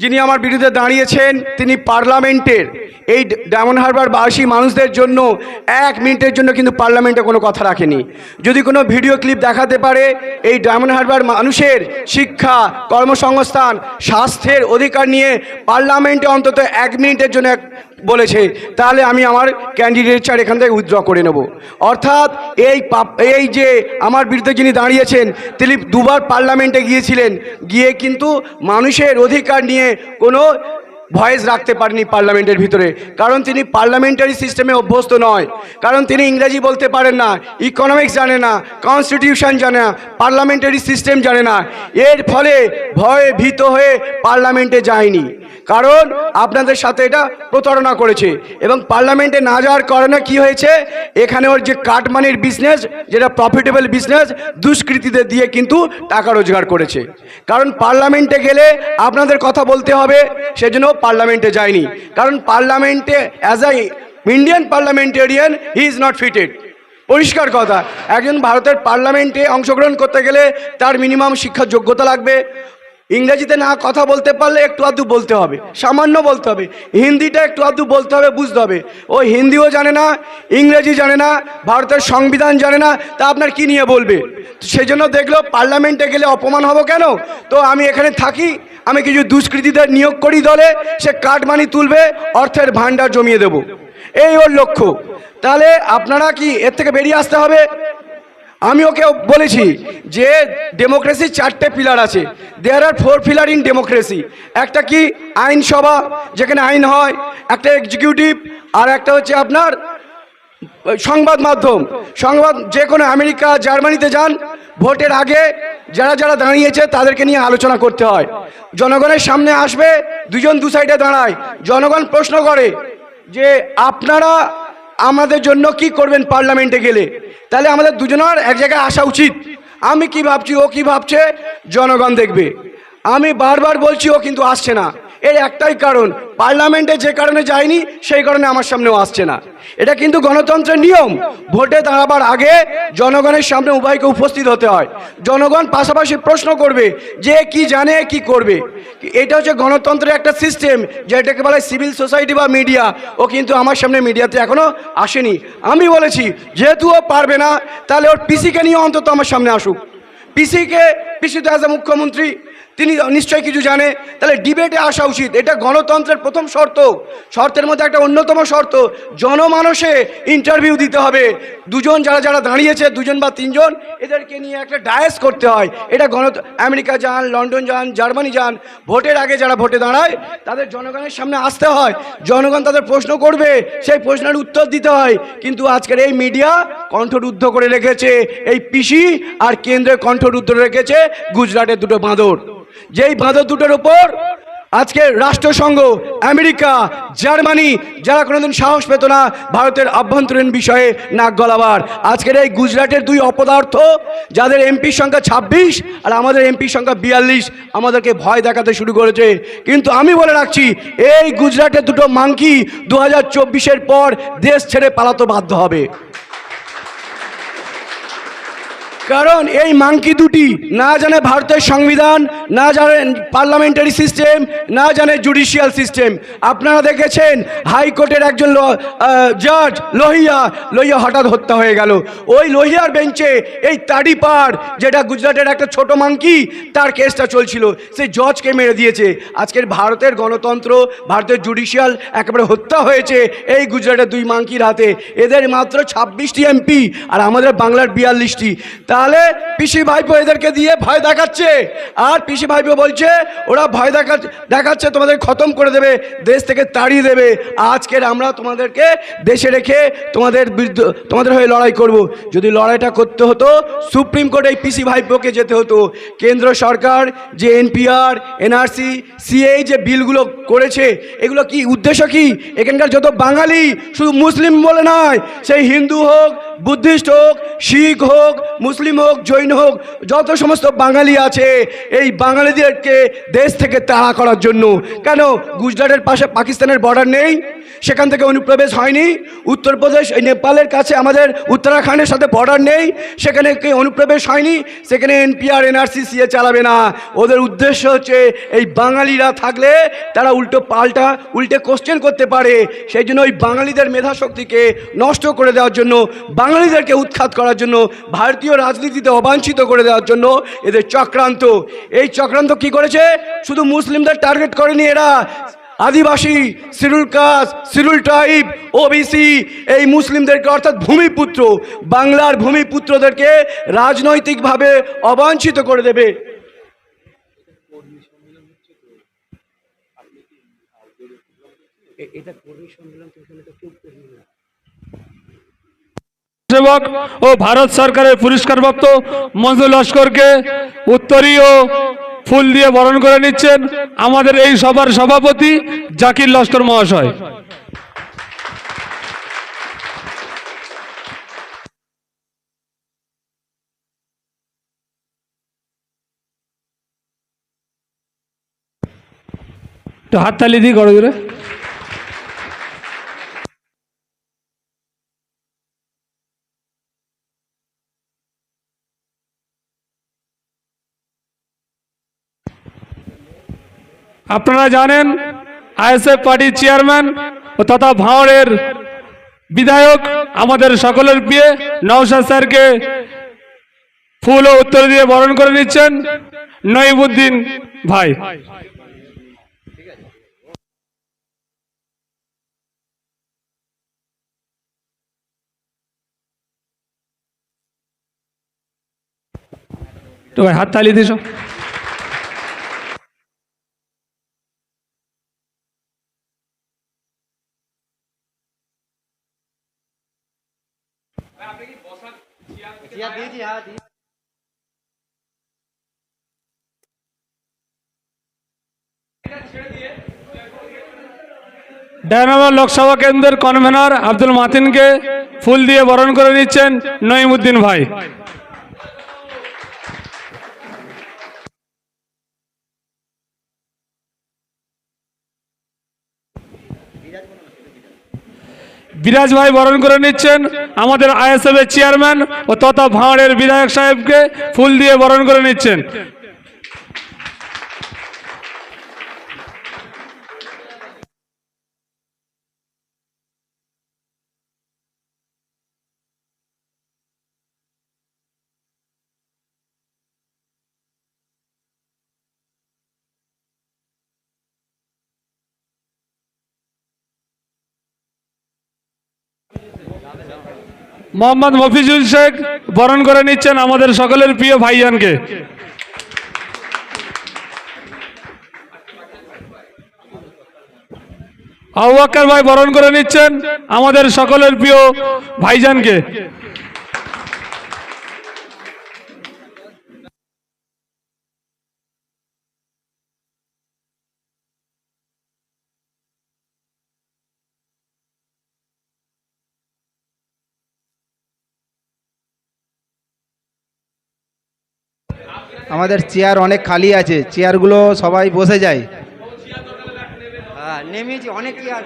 যিনি আমার বিরুদ্ধে দাঁড়িয়েছেন, তিনি পার্লামেন্টের এই ডায়মন্ড হারবার বাসী মানুষদের জন্য এক মিনিটের জন্য কিন্তু পার্লামেন্টে কোনো কথা রাখেনি। যদি কোনো ভিডিও ক্লিপ দেখাতে পারে, এই ডায়মন্ড হারবার মানুষের শিক্ষা, কর্মসংস্থান, স্বাস্থ্যের অধিকার নিয়ে পার্লামেন্টে অন্তত এক মিনিটের জন্য বলেছে, তাহলে আমি আমার ক্যান্ডিডেটচার এখান থেকে উইথড্র করে নেব। অর্থাৎ এই পাপ- এই যে আমার বিরুদ্ধে যিনি দাঁড়িয়েছেন, তিনি দুবার পার্লামেন্টে গিয়েছিলেন। গিয়ে কিন্তু মানুষের অধিকার নিয়ে কোনো ভয়েস রাখতে পারেনি পার্লামেন্টের ভিতরে। কারণ তিনি পার্লামেন্টারি সিস্টেমে অভ্যস্ত নয়। কারণ তিনি ইংরাজি বলতে পারেন না ইকোনমিক্স জানে না কনস্টিটিউশন জানে না, পার্লামেন্টারি সিস্টেম জানে না। এর ফলে ভয়ে ভীত হয়ে পার্লামেন্টে যায়নি। কারণ আপনাদের সাথে এটা প্রতারণা করেছে। এবং পার্লামেন্টে না যাওয়ার কারণে কি হয়েছে? এখানে ওর যে কাটমানির বিজনেস যেটা প্রফিটেবল বিজনেস দুষ্কৃতীদের দিয়ে কিন্তু টাকা রোজগার করেছে। কারণ পার্লামেন্টে গেলে আপনাদের কথা বলতে হবে, সেজন্য পার্লামেন্টে যায়নি। কারণ পার্লামেন্টে as a Indian parliamentarian he is not fitted পরিষ্কার কথা, একজন ভারতের পার্লামেন্টে অংশগ্রহণ করতে গেলে তার মিনিমাম শিক্ষার যোগ্যতা লাগবে। ইংরেজিতে না কথা বলতে পারলে একটু আধটু বলতে হবে, সামান্য বলতে হবে। হিন্দিটা একটু আধটু বলতে হবে, বুঝতে হবে। ও হিন্দিও জানে না, ইংরেজি জানে না, ভারতের সংবিধান জানে না, তা আপনার কি নিয়ে বলবে? সেই জন্য দেখল পার্লামেন্টে গেলে অপমান হব কেন? তো আমি এখানে থাকি আমি কিছু দুষ্কৃতীদের নিয়োগ করি দলে, সে কাটমানি তুলবে, অর্থের ভাণ্ডার জমিয়ে দেব। এই ওর লক্ষ্য। তাহলে আপনারা কি এর থেকে বেরিয়ে আসতে হবে? আমি ওকে বলেছি যে ডেমোক্রেসি চারটে পিলার আছে। There are four pillar in democracy একটা কি? আইনসভা, যেখানে আইন হয়, একটা এক্সিকিউটিভ আর একটা হচ্ছে আপনার সংবাদ মাধ্যম। সংবাদ, যে কোনো আমেরিকা, জার্মানিতে যান, ভোটের আগে যারা যারা দাঁড়িয়েছে তাদেরকে নিয়ে আলোচনা করতে হয়। জনগণের সামনে আসবে, দুজন দু সাইডে দাঁড়ায়। জনগণ প্রশ্ন করে যে আপনারা আমাদের জন্য কি করবেন পার্লামেন্টে গেলে? তাহলে আমাদের দুজনের এক জায়গায় আসা উচিত। আমি কি ভাবছি, ও কি ভাবছে, জনগণ দেখবে। আমি বারবার বলছি, ও কিন্তু আসছে না। এর একটাই কারণ, পার্লামেন্টে যে কারণে যায়নি, সেই কারণে আমার সামনেও আসছে না। এটা কিন্তু গণতন্ত্রের নিয়ম। ভোটে দাঁড়াবার আগে জনগণের সামনে উভয়কে উপস্থিত হতে হয়। জনগণ পাশাপাশি প্রশ্ন করবে যে কি জানে, কি করবে। এটা হচ্ছে গণতন্ত্রের একটা সিস্টেম যেটাকে বলা সিভিল সোসাইটি বা মিডিয়া ও কিন্তু আমার সামনে মিডিয়াতে এখনও আসেনি। আমি বলেছি, যেহেতু ও পারবে না, তাহলে ওর পিসিকে নিয়ে অন্তত আমার সামনে আসুক। পিসিকে পিসি তো অ্যাজ এ মুখ্যমন্ত্রী তিনি নিশ্চয়ই কিছু জানে। তাহলে ডিবেটে আসা উচিত। এটা গণতন্ত্রের প্রথম শর্ত। শর্তের মধ্যে একটা অন্যতম শর্ত, জনমানসে ইন্টারভিউ দিতে হবে। দুজন যারা যারা দাঁড়িয়েছে, দুজন বা তিনজন, এদেরকে নিয়ে একটা ডায়েস করতে হয়। এটা গণ, আমেরিকা যান, লন্ডন যান, জার্মানি যান, ভোটের আগে যারা ভোটে দাঁড়ায়, তাদের জনগণের সামনে আসতে হয়। জনগণ তাদের প্রশ্ন করবে, সেই প্রশ্নের উত্তর দিতে হয়। কিন্তু আজকের এই মিডিয়া কণ্ঠরুদ্ধ করে রেখেছে। এই পিসি আর কেন্দ্রে কণ্ঠরুদ্ধ রেখেছে গুজরাটের দুটো বাঁদর। যেই বাঁদর দুটোর উপর আজকে রাষ্ট্রসংঘ, আমেরিকা, জার্মানি যারা কোনোদিন সাহস পেত না, ভারতের আভ্যন্তরীণ বিষয়ে নাক গলাবার। আজকের এই গুজরাটের দুই অপদার্থ, যাদের এমপির সংখ্যা ছাব্বিশ আর আমাদের এমপির সংখ্যা বিয়াল্লিশ, আমাদেরকে ভয় দেখাতে শুরু করেছে। কিন্তু আমি বলে রাখছি, এই গুজরাটের দুটো মাংকি দু হাজার পর দেশ ছেড়ে পালাতে বাধ্য হবে। কারণ এই মাংকি দুটি না জানে ভারতের সংবিধান, না জানে পার্লামেন্টারি সিস্টেম, না জানে জুডিশিয়াল সিস্টেম। আপনারা দেখেছেন হাইকোর্টের একজন জাজ লোহিয়া লোহিয়া হঠাৎ হত্যা হয়ে গেল। ওই লোহিয়ার বেঞ্চে এই তাড়িপাড় যেটা গুজরাটের একটা ছোট মাংকি তার কেসটা চলছিল। সেই জজকে মেরে দিয়েছে। আজকের ভারতের গণতন্ত্র, ভারতের জুডিশিয়াল একেবারে হত্যা হয়েছে এই গুজরাটের দুই মাংকির হাতে। এদের মাত্র ছাব্বিশটি এমপি, আর আমাদের বাংলার বিয়াল্লিশটি। তাহলে পিসি ভাইপো এদেরকে দিয়ে ভয় দেখাচ্ছে। আর পিসি ভাইপো বলছে, ওরা ভয় দেখা, দেখাচ্ছে, তোমাদের খতম করে দেবে, দেশ থেকে তাড়িয়ে দেবে। আজকের আমরা তোমাদেরকে দেশে রেখে তোমাদের বিরুদ্ধে, তোমাদের হয়ে লড়াই করব। যদি লড়াইটা করতে হতো, সুপ্রিম কোর্টে এই পিসি ভাইপোকে যেতে হতো। কেন্দ্র সরকার, যে এনপিআর, এনআরসি, সিএ যে বিলগুলো করেছে, এগুলো কি উদ্দেশ্য কি? এখানকার যত বাঙালি শুধু মুসলিম বলে নয়, সেই হিন্দু হোক বুদ্ধিস্ট হোক, শিখ হোক, মুসলিম হোক, জৈন হোক, যত সমস্ত বাঙালি আছে, এই বাঙালিদেরকে দেশ থেকে তাড়া করার জন্য। কেন? গুজরাটের পাশে পাকিস্তানের বর্ডার নেই। সেখান থেকে অনুপ্রবেশ হয়নি। উত্তরপ্রদেশ নেপালের কাছে আমাদের উত্তরাখণ্ডের সাথে বর্ডার নেই। সেখানে অনুপ্রবেশ হয়নি। সেখানে এনপিআর এনআরসি সিএ চালাবে না। ওদের উদ্দেশ্য হচ্ছে এই বাঙালিরা থাকলে তারা উল্টো পাল্টা, উল্টে কোশ্চেন করতে পারে। সেই জন্য ওই বাঙালিদের মেধাশক্তিকে নষ্ট করে দেওয়ার জন্য, বাঙালিদেরকে উৎখাত করার জন্য, ভারতীয় রাজনীতিতে অবাঞ্ছিত করে দেওয়ার জন্য এদের চক্রান্ত। এই চক্রান্ত কি করেছে? শুধু মুসলিমদের টার্গেট করেনি এরা। আদিবাসী, schedule caste schedule tribe OBC এই মুসলিমদেরকে অর্থাৎ ভূমিপুত্র, বাংলার ভূমিপুত্রদেরকে রাজনৈতিকভাবে অবাঞ্ছিত করে দেবে। সেবক ও ভারত সরকারের পুরস্কারপ্রাপ্ত মঞ্জু লস্করকে উত্তরীয় ফুল দিয়ে বরণ করে নিচ্ছেন আমাদের এই সভার সভাপতি জাকির লস্কর মহাশয়। তো হাততালি দিই গড়ে আপনারা জানেন, আইএসএফ পার্টির চেয়ারম্যান ও তথা ভাঁড়ের বিধায়ক আমাদের সকলের প্রিয় নওশাদ স্যারকে ফুল ও উত্তর দিয়ে বরণ করে নিচ্ছেন নইবুদ্দিন ভাই। তো ভাই হাত তালি দিস ডায়নামা লোকসভা কেন্দ্রের কনভেনার আব্দুল মাতিনকে ফুল দিয়ে বরণ করে নিচ্ছেন নঈমুদ্দিন ভাই। বিরাজ ভাই বরণ করে নিচ্ছেন। আমাদের আইএসএফ এর চেয়ারম্যান ও তথা ভাঁড়ের বিধায়ক সাহেবকে ফুল দিয়ে বরণ করে নিচ্ছেন। মোহাম্মদ মফিজুল শেখ বরণ করে নিচ্ছেন আমাদের সকলের প্রিয় ভাইজানকে। আউ্বাক্কার ভাই বরণ করে নিচ্ছেন আমাদের সকলের প্রিয় ভাইজানকে। আমাদের চেয়ার অনেক খালি আছে চেয়ারগুলো সবাই বসে যায়। হ্যাঁ নেমেছি অনেক চেয়ার।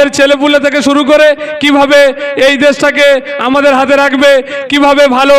ছেলেপুলে থেকে শুরু করে কীভাবে এই দেশটাকে আমাদের হাতে রাখবে, কীভাবে ভালো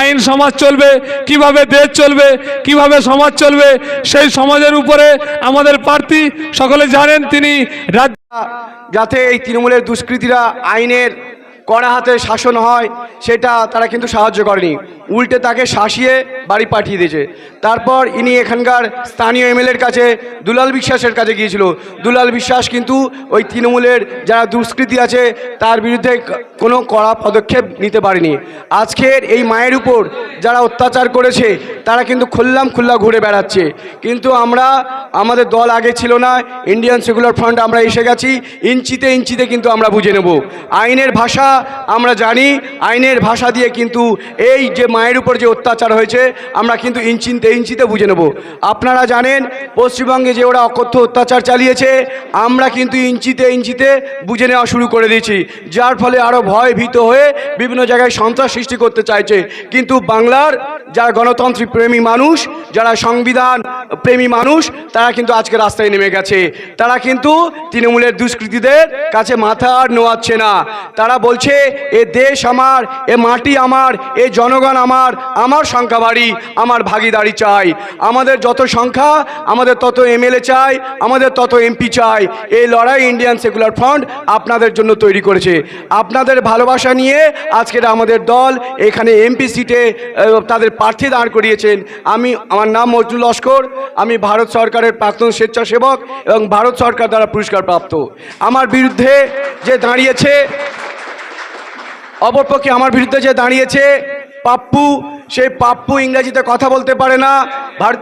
আইন সমাজ চলবে, কীভাবে দেশ চলবে, কীভাবে সমাজ চলবে, সেই সমাজের উপরে আমাদের প্রার্থী সকলে জানেন, তিনি রাজ্য যাতে এই তৃণমূলের দুষ্কৃতীরা আইনের কড়া হাতে শাসন হয়, সেটা তারা কিন্তু সাহায্য করেনি। উল্টে তাকে শাসিয়ে বাড়ি পাঠিয়ে দিয়েছে। তারপর ইনি এখানকার স্থানীয় এমএলএর কাছে দুলাল বিশ্বাসের কাছে গিয়েছিল। দুলাল বিশ্বাস কিন্তু ওই তৃণমূলের যারা দুষ্কৃতী আছে, তার বিরুদ্ধে কোনো কড়া পদক্ষেপ নিতে পারেনি। আজকের এই মায়ের উপর যারা অত্যাচার করেছে, তারা কিন্তু খুল্লাম খুল্লা ঘুরে বেড়াচ্ছে। কিন্তু আমরা, আমাদের দল আগে ছিল না ইন্ডিয়ান সেকুলার ফ্রন্ট আমরা এসে গেছি, ইঞ্চিতে ইঞ্চিতে কিন্তু আমরা বুঝে নেব। আইনের ভাষা আমরা জানি আইনের ভাষা দিয়ে কিন্তু এই যে মায়ের উপর যে অত্যাচার হয়েছে, আমরা কিন্তু ইঞ্চিতে ইঞ্চিতে বুঝে নেব। আপনারা জানেন, পশ্চিমবঙ্গে যে ওরা অকথ্য অত্যাচার চালিয়েছে, আমরা কিন্তু ইঞ্চিতে ইঞ্চিতে বুঝে নেওয়া শুরু করে দিয়েছি। যার ফলে আরও ভয় ভীত হয়ে বিভিন্ন জায়গায় সন্ত্রাস সৃষ্টি করতে চাইছে। কিন্তু বাংলার যারা গণতন্ত্রী প্রেমী মানুষ, যারা সংবিধান প্রেমী মানুষ, তারা কিন্তু আজকে রাস্তায় নেমে গেছে। তারা কিন্তু তৃণমূলের দুষ্কৃতীদের কাছে মাথা আর নোয়াচ্ছে না। তারা বলছে, এ দেশ আমার, এ মাটি আমার, এ জনগণ আমার আমার সংখ্যা বাড়ি আমার ভাগিদারি চাই। আমাদের যত সংখ্যা, আমাদের তত এমএলএ চাই, আমাদের তত এমপি চাই। এই লড়াই ইন্ডিয়ান সেকুলার ফ্রন্ট আপনাদের জন্য তৈরি করেছে। আপনাদের ভালোবাসা নিয়ে আজকের আমাদের দল এখানে এমপি সিটে তাদের প্রার্থী দাঁড় করিয়েছেন। আমি, আমার নাম মজদুল লস্কর, আমি ভারত সরকারের প্রাক্তন স্বেচ্ছাসেবক এবং ভারত সরকার দ্বারা পুরস্কার প্রাপ্ত। আমার বিরুদ্ধে যে দাঁড়িয়েছে, অপরপক্ষে আমার বিরুদ্ধে যে দাঁড়িয়েছে, পাপ্পু, সেই পাপ্পু ইংরেজিতে কথা বলতে পারে না। ভারত